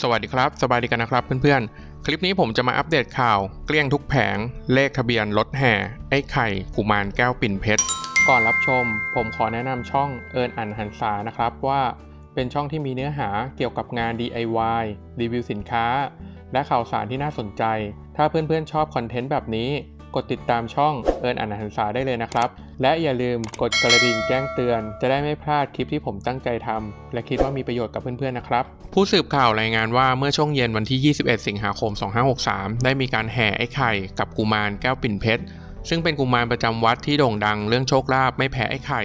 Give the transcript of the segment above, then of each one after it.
สวัสดีครับสบายดีกันนะครับเพื่อนๆ คลิปนี้ผมจะมาอัปเดตข่าว เกลี้ยงทุกแผง เลขทะเบียนรถแห่ ไอ้ไข่กุมารแก้วปิ่นเพชร ก่อนรับชม ผมขอแนะนำช่องเอินอันหันษานะครับว่าเป็นช่องที่มีเนื้อหาเกี่ยวกับงาน DIY รีวิวสินค้า และข่าวสารที่น่าสนใจ ถ้าเพื่อนๆชอบคอนเทนต์แบบนี้ กดติดตามช่องเอิญอ่านหันษาได้เลยนะครับ และอย่าลืมกดกระดิ่งแจ้งเตือน จะได้ไม่พลาดคลิปที่ผมตั้งใจทำและคิดว่ามีประโยชน์กับเพื่อนๆนะครับ ผู้สืบข่าวรายงานว่าเมื่อช่วงเย็นวันที่ 21 สิงหาคม 2563 ได้มีการแห่ไอ้ไข่กับกุมารแก้วปิ่นเพชรซึ่งเป็นกุมารประจำวัดที่โด่งดังเรื่องโชคลาภไม่แพ้ไอ้ไข่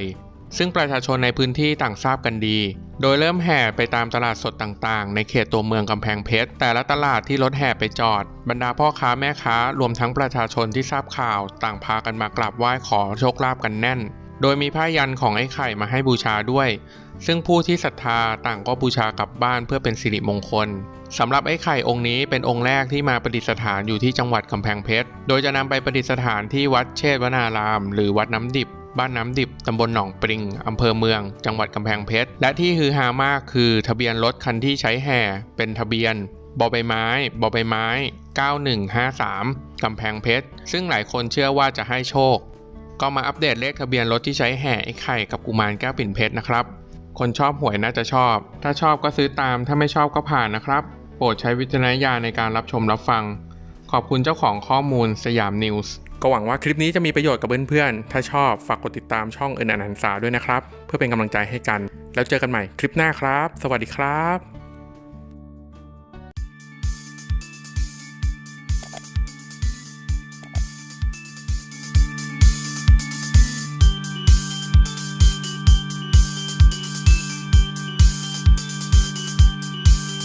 ซึ่งประชาชนในพื้นที่ต่างทราบกันดี โดยเริ่มแห่ไปตามตลาดสดต่างๆ ในเขตตัวเมืองกำแพงเพชร แต่ละตลาดที่รถแห่ไปจอด บรรดาพ่อค้าแม่ค้ารวมทั้งประชาชนที่ทราบข่าว ต่างพากันมากราบไหว้ขอโชคลาภกันแน่น โดยมีผ้ายันของไอ้ไข่มาให้บูชาด้วย ซึ่งผู้ที่ศรัทธาต่างก็บูชากลับบ้านเพื่อเป็นสิริมงคลสำหรับไอ้ไข่องค์นี้เป็นองค์แรกที่มาประดิษฐานอยู่ที่จังหวัดกำแพงเพชร โดยจะนำไปประดิษฐานที่วัดเชษวนาราม หรือวัดน้ำดิบ บ้านน้ำดิบตำบลหนองปริงอำเภอเมือง จังหวัดกำแพงเพชร และที่ฮือฮามากคือทะเบียนรถคันที่ใช้แห่เป็นทะเบียนบอใบไม้บอใบไม้ 9153กำแพงเพชร ซึ่งหลายคนเชื่อว่าจะให้โชค ก็มาอัปเดตเลขทะเบียนรถที่ใช้แห่ไอ้ไข่กับกุมารแก้วปิ่นเพชรนะครับ คนชอบหวยน่าจะชอบ ถ้าชอบก็ซื้อตาม ถ้าไม่ชอบก็ผ่านนะครับ โปรดใช้วิจารณญาณในการรับชมรับฟัง อบคุณเจ้าของข้อมูลสยามนิวส์ก็หวังว่าคลิปนี้จะมีประโยชน์กับเพื่อนๆ ถ้าชอบฝากกดติดตามช่องเอินอนันสาด้วยนะครับ เพื่อเป็นกำลังใจให้กัน แล้วเจอกันใหม่คลิปหน้าครับ สวัสดีครับ